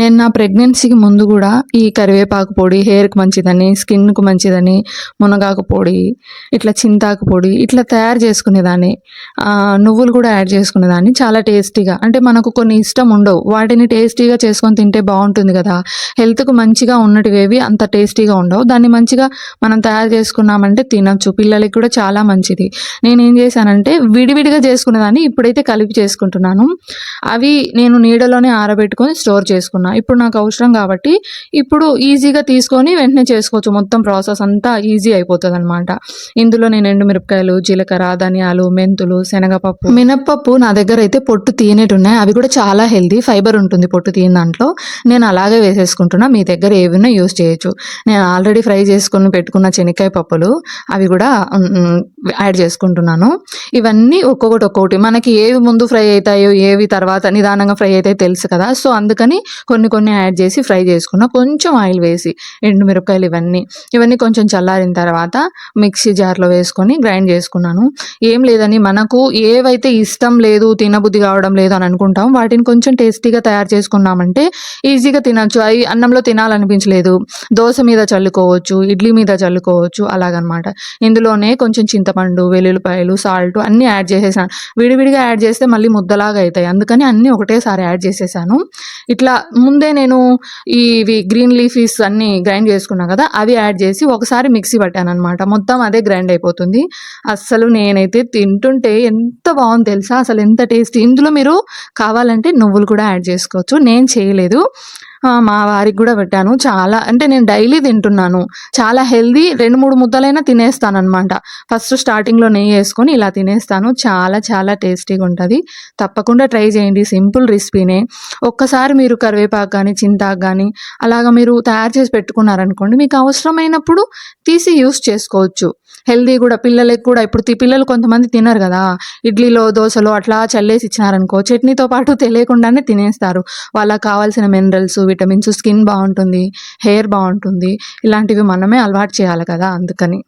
నేను నా ప్రెగ్నెన్సీకి ముందు కూడా ఈ కరివేపాకు పొడి హెయిర్కి మంచిదని స్కిన్కు మంచిదని మునగాకు పొడి ఇట్లా చింతాకు పొడి ఇట్లా తయారు చేసుకునేదాన్ని. నువ్వులు కూడా యాడ్ చేసుకునేదాన్ని. చాలా టేస్టీగా. అంటే మనకు కొన్ని ఇష్టం ఉండవు. వాటిని టేస్టీగా చేసుకొని తింటే బాగుంటుంది కదా. హెల్త్కు మంచిగా ఉన్నటివేవి అంత టేస్టీగా ఉండవు. దాన్ని మంచిగా మనం తయారు చేసుకున్నామంటే తినొచ్చు. పిల్లలకి కూడా చాలా మంచిది. నేను ఏం చేశానంటే విడివిడిగా చేసుకునేదాన్ని. ఇప్పుడైతే కలిపి చేసుకుంటున్నాను. అవి నేను నీడలోనే ఆరబెట్టుకొని స్టోర్ చేసుకున్నాను. ఇప్పుడు నాకు అవసరం కాబట్టి ఇప్పుడు ఈజీగా తీసుకొని వెంటనే చేసుకోవచ్చు. మొత్తం ప్రాసెస్ అంతా ఈజీ అయిపోతుంది అనమాట ఇందులో నేను ఎండు మిరపకాయలు జీలకర్ర ధనియాలు మెంతులు శనగపప్పు. మినప్పప్పు నా దగ్గర అయితే పొట్టు తీయనేటి ఉన్నాయి అవి కూడా చాలా హెల్దీ ఫైబర్ ఉంటుంది పొట్టు తీయని దాంట్లో. నేను అలాగే వేసేసుకుంటున్నా. మీ దగ్గర ఏవినా యూస్ చేయొచ్చు. నేను ఆల్రెడీ ఫ్రై చేసుకుని పెట్టుకున్న శనక్కాయ పప్పులు అవి కూడా యాడ్ చేసుకుంటున్నాను. ఇవన్నీ ఒక్కొక్కటి ఒక్కొక్కటి. మనకి ఏవి ముందు ఫ్రై అవుతాయో ఏవి తర్వాత నిదానంగా ఫ్రై అవుతాయో తెలుసు కదా. సో అందుకని కొన్ని కొన్ని యాడ్ చేసి ఫ్రై చేసుకున్నా కొంచెం ఆయిల్ వేసి ఎండుమిరపకాయలు ఇవన్నీ ఇవన్నీ కొంచెం చల్లారిన తర్వాత మిక్సీ జార్లో వేసుకొని గ్రైండ్ చేసుకున్నాను. ఏం లేదని మనకు ఏవైతే ఇష్టం లేదు తినబుద్ధి కావడం లేదు అని అనుకుంటాం వాటిని కొంచెం టేస్టీగా తయారు చేసుకున్నామంటే ఈజీగా తినచ్చు. అవి అన్నంలో తినాలనిపించలేదు. దోశ మీద చల్లుకోవచ్చు ఇడ్లీ మీద చల్లుకోవచ్చు అలాగనమాట. ఇందులోనే కొంచెం చింతపండు వెల్లుల్లిపాయలు సాల్ట్ అన్నీ యాడ్ చేసేసాను. విడివిడిగా యాడ్ చేస్తే మళ్ళీ ముద్దలాగా అవుతాయి. అందుకని అన్నీ ఒకటేసారి యాడ్ చేసేసాను. ఇట్లా ముందే నేను ఇవి గ్రీన్ లీఫీస్ అన్నీ గ్రైండ్ చేసుకున్నా కదా అవి యాడ్ చేసి ఒకసారి మిక్సీ పట్టాను అనమాట మొత్తం అదే గ్రైండ్ అయిపోతుంది. అస్సలు నేనైతే తింటుంటే ఎంత బాగుంది తెలుసా? అసలు ఎంత టేస్ట్. ఇందులో మీరు కావాలంటే నువ్వులు కూడా యాడ్ చేసుకోవచ్చు. నేను చేయలేదు. మా వారికి కూడా పెట్టాను. చాలా అంటే నేను డైలీ తింటున్నాను. చాలా హెల్దీ రెండు మూడు ముద్దలైనా తినేస్తాను అనమాట ఫస్ట్ స్టార్టింగ్లో నెయ్యి వేసుకొని ఇలా తినేస్తాను. చాలా చాలా టేస్టీగా ఉంటుంది. తప్పకుండా ట్రై చేయండి. సింపుల్ రెసిపీనే. ఒక్కసారి మీరు కరివేపాకు కానీ చింతాకు కానీ అలాగ మీరు తయారు చేసి పెట్టుకున్నారనుకోండి మీకు అవసరమైనప్పుడు తీసి యూస్ చేసుకోవచ్చు. హెల్దీ కూడా పిల్లలకి కూడా ఇప్పుడు తి- పిల్లలు కొంతమంది తినరు కదా. ఇడ్లీలో దోశలో అట్లా చల్లేసి ఇచ్చినారనుకో చట్నీతో పాటు తెలియకుండానే తినేస్తారు. వాళ్ళకి కావాల్సిన మినరల్స్ విటమిన్స్ స్కిన్ బాగుంటుంది హెయిర్ బాగుంటుంది. ఇలాంటివి మనమే అలవాటు చేయాలి కదా అందుకని.